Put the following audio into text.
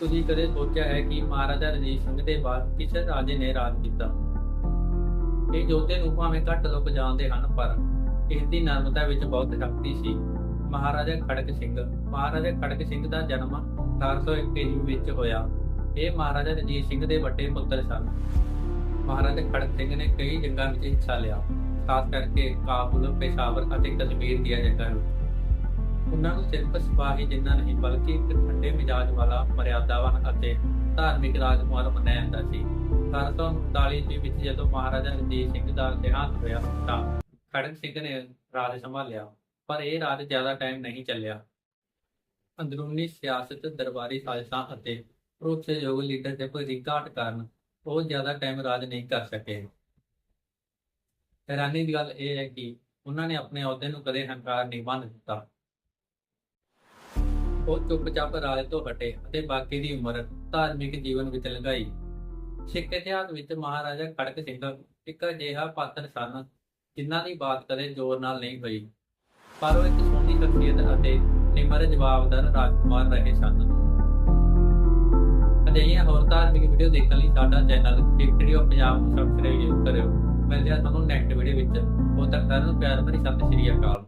ਤੁਸੀਂ ਕਦੇ ਸੋਚਿਆ ਹੈ ਕਿ ਮਹਾਰਾਜਾ ਰਣਜੀਤ ਸਿੰਘ ਦੇ ਬਾਅਦ ਕਿਸੇ ਰਾਜੇ ਨੇ ਰਾਜ ਕੀਤਾ? ਇਹ ਯੋਧੇ ਨੂੰ ਭਾਵੇਂ ਘੱਟ ਲੋਕ ਜਾਣਦੇ ਹਨ, ਪਰ ਇਸ ਦੀ ਨਰਮਤਾ ਵਿੱਚ ਬਹੁਤ ਸ਼ਕਤੀ ਸੀ। ਮਹਾਰਾਜਾ ਖੜਕ ਸਿੰਘ ਮਹਾਰਾਜਾ ਖੜਕ ਸਿੰਘ ਦਾ ਜਨਮ 1821 ਈਸਵੀ ਵਿੱਚ ਹੋਇਆ। ਇਹ ਮਹਾਰਾਜਾ ਰਣਜੀਤ ਸਿੰਘ ਦੇ ਵੱਡੇ ਪੁੱਤਰ ਸਨ। ਮਹਾਰਾਜਾ ਖੜਕ ਸਿੰਘ ਨੇ ਕਈ ਜੰਗਾਂ ਵਿੱਚ ਹਿੱਸਾ ਲਿਆ। ਖਾਸ ਕਰਕੇ ਕਾਬੁਲ, ਪੇਸ਼ਾਵਰ ਅਤੇ ਕਸ਼ਮੀਰ ਦੀਆਂ ਜੰਗਾਂ ਵਿੱਚ। ਉਹਨਾਂ ਨੂੰ ਸਿਰਫ ਸਿਪਾਹੀ ਜਿੰਨਾ ਨਹੀਂ, ਬਲਕਿ ਇੱਕ ਠੰਡੇ ਮਿਜਾਜ ਵਾਲਾ, ਮਰਿਆਦਾਵਾਨ ਅਤੇ ਧਾਰਮਿਕ ਰਾਜਕੁਮਾਰ ਮੰਨਿਆ ਜਾਂਦਾ ਸੀ। 1839 ਦੇ ਵਿੱਚ ਜਦੋਂ ਮਹਾਰਾਜਾ ਰਣਜੀਤ ਸਿੰਘ ਦਾ ਦੇਹਾਂਤ ਹੋਇਆ ਤਾਂ ਖੜਕ ਸਿੰਘ ਨੇ ਰਾਜ ਸੰਭਾਲਿਆ, ਪਰ ਇਹ ਰਾਜ ਜ਼ਿਆਦਾ ਟਾਈਮ ਨਹੀਂ ਚੱਲਿਆ। ਅੰਦਰੂਨੀ ਸਿਆਸਤ, ਦਰਬਾਰੀ ਸਾਜ਼ਿਸ਼ਾਂ ਅਤੇ ਭਰੋਸੇਯੋਗ ਲੀਡਰਸ਼ਿਪ ਦੀ ਘਾਟ ਕਾਰਨ ਉਹ ਜ਼ਿਆਦਾ ਟਾਈਮ ਰਾਜ ਨਹੀਂ ਕਰ ਸਕੇ। ਹੈਰਾਨੀ ਦੀ ਗੱਲ ਇਹ ਹੈ ਕਿ ਉਹਨਾਂ ਨੇ ਆਪਣੇ ਅਹੁਦੇ ਨੂੰ ਕਦੇ ਹੰਕਾਰ ਨਹੀਂ ਮੰਨ ਦਿੱਤਾ। ਉਹ ਚੁੱਪਚਾਪ ਰਾਜ ਤੋਂ ਹਟੇ ਅਤੇ ਬਾਕੀ ਦੀ ਉਮਰ, ਧਾਰਮਿਕ ਜੀਵਨ ਵਿੱਚ ਲੰਘਾਈ। ਸਿੱਖ ਇਤਿਹਾਸ ਵਿੱਚ ਮਹਾਰਾਜਾ ਖੜਕ ਸਿੰਘ ਇੱਕ ਅਜਿਹਾ ਪਾਤਰ ਸਨ ਜਿਨ੍ਹਾਂ ਦੀ ਬਾਤ ਕਦੇ ਜ਼ੋਰ ਨਾਲ ਨਹੀਂ ਹੋਈ। ਪਰ ਉਹ ਇੱਕ ਸੋਹਣੀ ਸ਼ਖਸੀਅਤ ਅਤੇ ਨਿਮਰ ਜਵਾਬਦਾਰ ਰਾਜਕੁਮਾਰ ਰਹੇ ਸਨ। ਅਜਿਹੀਆਂ ਹੋਰ ਧਾਰਮਿਕ ਵੀਡੀਓ ਦੇਖਣ ਲਈ ਸਾਡਾ ਚੈਨਲ ਹਿਸਟਰੀ ਆਫ ਪੰਜਾਬ ਨੂੰ ਸਬਸਕ੍ਰਾਈਬ ਕਰਿਓ। ਮਿਲਦੇ ਹਾਂ ਤੁਹਾਨੂੰ ਨੈਕਸਟ ਵੀਡੀਓ ਵਿੱਚ। ਉਦੋਂ ਤੱਕ ਸਾਰਿਆਂ ਨੂੰ ਪਿਆਰ ਭਰੀ ਸਤਿ ਸ਼੍ਰੀ ਅਕਾਲ।